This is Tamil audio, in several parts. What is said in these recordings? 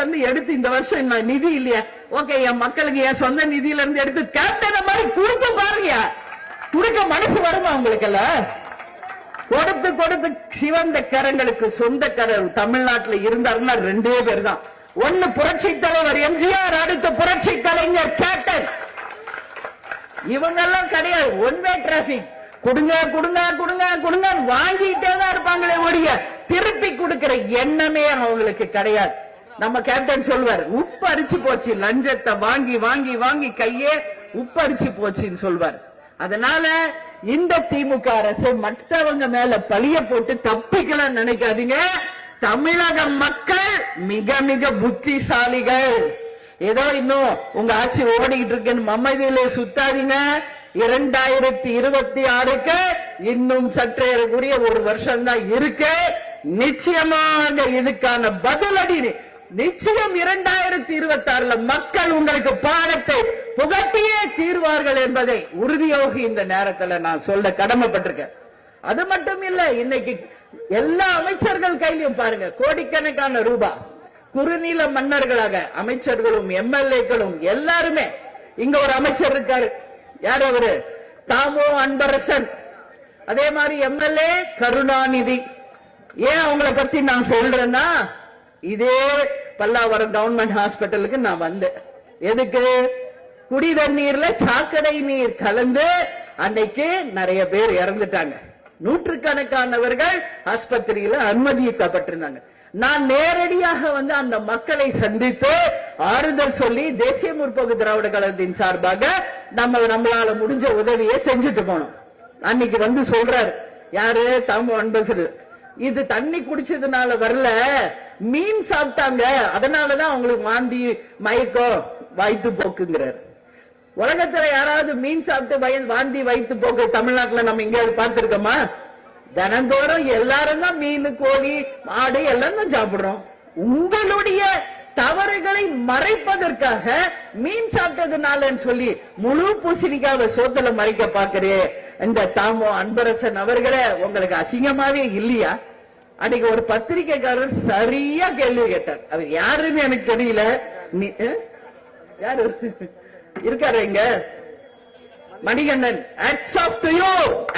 இருந்து எடுத்து இந்த வருஷம் என்ன நிதி இல்லையா? ஓகே என் மக்களுக்கு என் சொந்த நிதியில இருந்து எடுத்து கேப்டன் மாதிரி கொடுத்து பாருங்க. கொடுக்க மனசு வருமா உங்களுக்கு இல்ல கொடுத்து கொடுத்து சிவந்த கரங்களுக்கு சொந்த கரம் தமிழ்நாட்டுல இருந்தாருன்னா ரெண்டே பேர் தான் ஒன்னு புரட்சி தலைவர் எம்ஜிஆர் அடுத்த புரட்சி கலைஞர் கேப்டன் இவங்கெல்லாம் கிடையாது. ஒன்வே டிராபிக் கொடுங்க கொடுங்க கொடுங்க கொடுங்க வாங்கிட்டே தான் இருப்பாங்களே ஒழிய திருப்பி கொடுக்கிற எண்ணமே அவங்களுக்கு கிடையாது. நம்ம கேப்டன் சொல்வார் உப்பு அரிச்சு போச்சு லஞ்சத்தை வாங்கி வாங்கி வாங்கி கையே உப்பு அரிச்சு போச்சுன்னு சொல்வார். அதனால இந்த திமுக அரசு மற்றவங்க மேல பழிய போட்டு தப்பிக்கலாம் நினைக்காதீங்க. தமிழக மக்கள் மிக மிக புத்திசாலிகள். ஏதோ இன்னும் உங்க ஆட்சி ஓடிக்கிட்டு இருக்குன்னு மம்மதியில சுத்தாதீங்க. இரண்டாயிரத்தி இருபத்தி ஆறுக்கு இன்னும் சற்றேறக்குரிய ஒரு வருஷம் தான் இருக்கு. நிச்சயமாக இதுக்கான பதிலடி நிச்சயம் இரண்டாயிரத்தி இருபத்தி ஆறுல மக்கள் உங்களுக்கு பாடத்தை புகட்டியே தீர்வார்கள் என்பதை உறுதியாக இந்த நேரத்துல நான் சொல்ல கடமைப்பட்டிருக்கேன். அது மட்டும் இல்ல இன்னைக்கு எல்லா அமைச்சர்கள் கையிலும் பாருங்க கோடிக்கணக்கான ரூபா. குறுநில மன்னர்களாக அமைச்சர்களும் எம்எல்ஏக்களும் எல்லாருமே இங்க ஒரு அமைச்சர் இருக்காரு. யார் அவரு? தாமோ அன்பரசன். அதே மாதிரி எம்எல்ஏ கருணாநிதி. ஏன் அவங்கள பத்தி நான் சொல்றேன்னா இதே பல்லாவரம் கவர்மெண்ட் ஹாஸ்பிட்டலுக்கு நான் வந்தேன். எதுக்கு? குடி தண்ணீர்ல சாக்கடை நீர் கலந்து அன்னைக்கு நிறைய பேர் இறந்துட்டாங்க. நூற்றுக்கணக்கானவர்கள் ஆஸ்பத்திரியில அனுமதிக்கப்பட்டிருந்தாங்க. நான் நேரடியாக வந்து அந்த மக்களை சந்தித்து ஆறுதல் சொல்லி தேசிய முற்போக்கு திராவிட கழகத்தின் சார்பாக நம்ம நம்மளால முடிஞ்ச உதவியை செஞ்சுட்டு போனோம். அன்னைக்கு வந்து சொல்றாரு யாரு? தாமு அன்பசரு இது தண்ணி குடிச்சதுனால வரல. மீன் சாப்பிட்டாங்க. அதனாலதான் அவங்களுக்கு வாந்தி மயக்கம் வாய்த்து போக்குங்கிறார். உலகத்துல யாராவது மீன் சாப்பிட்டு பயன் வாந்தி வயிற்று போக்கு தமிழ்நாட்டுல நம்ம எங்கேயாவது பார்த்திருக்கோமா? தினந்தோறும் எல்லாரும் தான் மீன் கோழி மாடு எல்லாம் தான் சாப்பிடுறோம். உங்களுடைய தவறுகளை மறைப்பதற்காக மீன் சாப்பிட்டதுனாலன்னு சொல்லி முழு பூசணிக்காவை சோத்துல மறைக்க பாக்குறேன் இந்த தாமோ அன்பரசன் அவர்களே உங்களுக்கு அசிங்கமாவே இல்லையா? அன்னைக்கு ஒரு பத்திரிக்கைக்காரர் சரியா கேள்வி கேட்டார். அவர் யாருன்னு எனக்கு தெரியல. யாரு? இருக்காரு இங்க. மணிகண்டன். ஆஃப்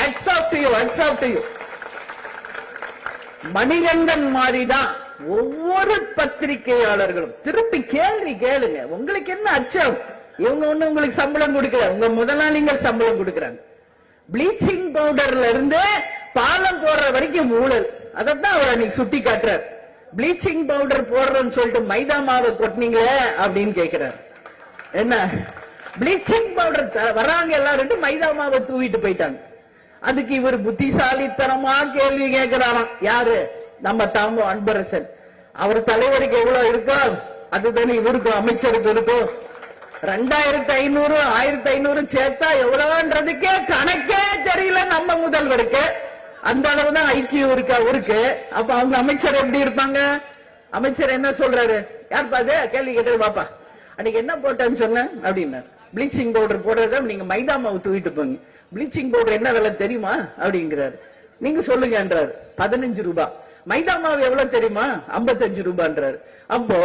மணிகண்டன் மாதிரிதான் ஒவ்வொரு பத்திரிகையாளர்களும். திருப்பி கேள்வி கேளுங்க. உங்களுக்கு என்ன அச்சம்? இவங்க ஒண்ணு உங்களுக்கு சம்பளம் கொடுக்கல. உங்க முதலாளிகள் சம்பளம் கொடுக்கறாங்க. ப்ளீச்சிங் பவுடர்ல இருந்து பாலம் போடுற வரைக்கும் ஊழல். அதைத்தான் அவர் அன்னைக்கு சுட்டி காட்டுறார். ப்ளீச்சிங் பவுடர் போடுறோம்னு சொல்லிட்டு மைதா மாவை கொட்டினீங்களே அப்படின்னு கேட்கிறார் என்ன? ப்ளீச்சிங் பவுடர் வராங்க எல்லாரும் மைதா மாவை தூவிட்டு போயிட்டாங்க. அதுக்கு இவர் புத்திசாலித்தனமா கேள்வி கேட்கிறாராம் யாரு? நம்ம தாமோ அன்பரசன். அவர் தலைவருக்கு எவ்வளவு இருக்கோ அதுதானே இவருக்கும் அமைச்சருக்கு இருக்கும். ரெண்டாயிரத்தி ஐநூறு ஆயிரத்தி ஐநூறு சேர்த்தா எவ்வளவுன்றதுக்கே கணக்கே தெரியல நம்ம முதல்வருக்கு. அந்த அளவுதான் ஐக்கியம் இருக்கு அப்ப அவங்க அமைச்சர் எப்படி இருப்பாங்க? அமைச்சர் என்ன சொல்றாரு? யார் பாது கேள்வி கேட்டது பாப்பா. அன்னைக்கு என்ன போட்டேன்னு சொன்னேன்? அப்படின்னா ப்ளீச்சிங் பவுடர் போடுறத நீங்க மைதா மாவு தூக்கிட்டு போங்க. ப்ளீச்சிங் பவுடர் என்ன விலை தெரியுமா? அப்படிங்கிறாரு. நீங்க சொல்லுங்கன்றாரு. பதினஞ்சு ரூபாய் மைதா மாவு எவ்வளவு தெரியுமா? 55 ரூபான்றாரு. அப்போ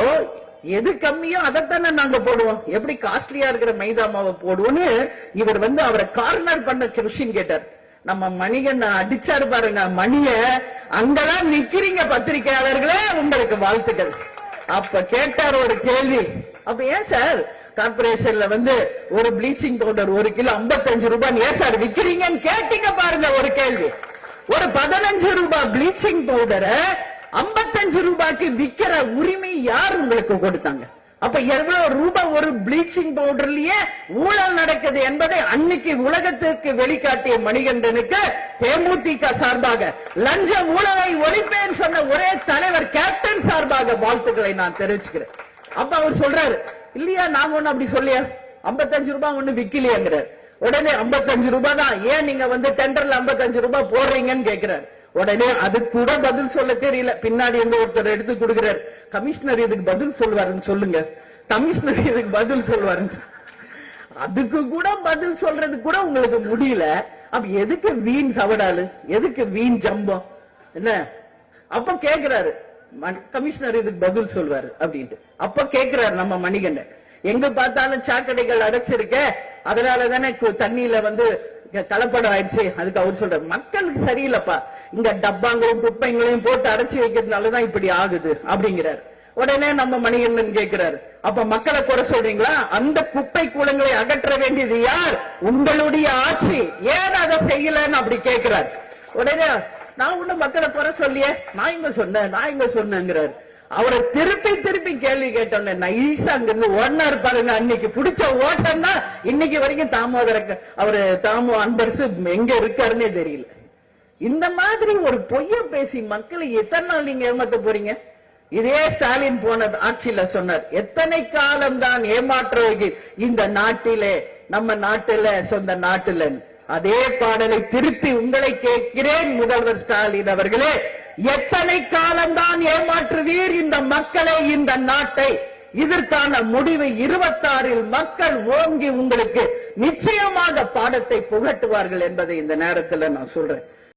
எது கம்மியோ அதைத்தானே நாங்க போடுவோம். எப்படி காஸ்ட்லியா இருக்கிற மைதா மாவை போடுவோம்னு இவர் வந்து அவரை கார்னர் பண்ண கொஸ்டின் கேட்டார். நம்ம மணிகன் அடிச்சாரு பாருங்க மணிய அங்கதான் நிக்கிறீங்க பத்திரிகையாளர்களே உங்களுக்கு வாழ்த்துக்கள். அப்ப கேட்டார் ஒரு கேள்வி. அப்ப ஏன் சார் கார்பரேஷன்ல வந்து ஒரு ப்ளீச்சிங் பவுடர் ஒரு கிலோ 55 ரூபாய் ஏன் சார் விக்கிறீங்கன்னு கேட்டீங்க பாருங்க ஒரு கேள்வி. ஒரு பதினஞ்சு ரூபாய் ப்ளீச்சிங் பவுடரை 55 ரூபாய்க்கு விக்கிற உரிமை யார் உங்களுக்கு கொடுத்தாங்க? அப்ப எவ்வளவு ரூபாய் ஒரு ப்ளீச்சிங் பவுடர்லயே ஊழல் நடக்குது என்பதை அன்னைக்கு உலகத்திற்கு வெளிக்காட்டிய மணிகண்டனுக்கு தேமுதிக சார்பாக லஞ்ச ஊழலை ஒழிப்பேன் சொன்ன ஒரே தலைவர் கேப்டன் சார்பாக வாழ்த்துக்களை நான் தெரிவிச்சுக்கிறேன். அப்ப அவர் சொல்றாரு இல்லையா நாங்க ஒண்ணு அப்படி சொல்லியா 55 ரூபாய் ஒண்ணு விக்கலையாங்கிறார். உடனே 55 ரூபாய் தான். ஏன் நீங்க வந்து டெண்டர்ல 55 ரூபாய் போடுறீங்கன்னு கேக்குறாரு. உடனே அது கூட பதில் சொல்ல தெரியல. பின்னாடி எங்க ஒருத்தர் எடுத்து கொடுக்கிறார். கமிஷனர் இதுக்கு பதில் சொல்லுவாருன்னு சொல்லுங்க. கமிஷனர் இதுக்கு பதில் சொல்வாருன்னு அதுக்கு கூட பதில் சொல்றது கூட உங்களுக்கு முடியல. அப்ப எதுக்கு வீண் சவடாலு எதுக்கு வீண் ஜம்பம் என்ன? அப்ப கேக்குறாரு. கமிஷனர் இதுக்கு பதில் சொல்வாரு அப்படின்ட்டு. அப்ப கேக்குறாரு நம்ம மணிகண்டன். எங்க பார்த்தாலும் சாக்கடைகள் அடைச்சிருக்க. அதனால தானே தண்ணியில வந்து கலப்படம் ஆயிடுச்சு. அதுக்கு அவர் சொல்றாரு மக்களுக்கு சரியில்லைப்பா. இங்க டப்பாங்களையும் குப்பைங்களையும் போட்டு அடைச்சி வைக்கிறதுனாலதான் இப்படி ஆகுது அப்படிங்கிறாரு. உடனே நம்ம மணிகண்டன் கேட்கிறாரு அப்ப மக்களை குறை சொல்றீங்களா? அந்த குப்பை கூலங்களை அகற்ற வேண்டியது யார்? உங்களுடைய ஆட்சி. ஏன் அதை செய்யலன்னு அப்படி கேட்கிறார் உடனே நான் ஒண்ணு மக்களை குறை சொல்லியே நான் இங்க சொன்னேன் நான் இங்க சொன்னேங்கிறாரு. அவரை திருப்பி திருப்பி கேள்வி கேட்டோன்னே நைஸா அங்கிருந்து இருப்பாருங்க அன்னைக்கு பிடிச்ச ஓட்டம் தான் இன்னைக்கு வரைக்கும் தாமோதர அவரு தாமோ அன்பரசு எங்க இருக்காருன்னே தெரியல. இந்த மாதிரி ஒரு பொய்ய பேசி மக்களை எத்தனை நாள் நீங்க ஏமாத்த போறீங்க? இதே ஸ்டாலின் போன ஆட்சியில சொன்னார் எத்தனை காலம் தான் ஏமாற்றுவீர்கள் இந்த நாட்டிலே நம்ம நாட்டுல சொந்த நாட்டுலன்னு. அதே பாடலை திருப்பி உங்களை கேட்கிறேன் முதல்வர் ஸ்டாலின் அவர்களே. எத்தனை காலம்தான் ஏமாற்றுவீர் இந்த மக்களை இந்த நாட்டை? இதற்கான முடிவு இருபத்தாறில் மக்கள் ஓங்கி உங்களுக்கு நிச்சயமாக பாடத்தை புகட்டுவார்கள் என்பதை இந்த நேரத்தில் நான் சொல்றேன்.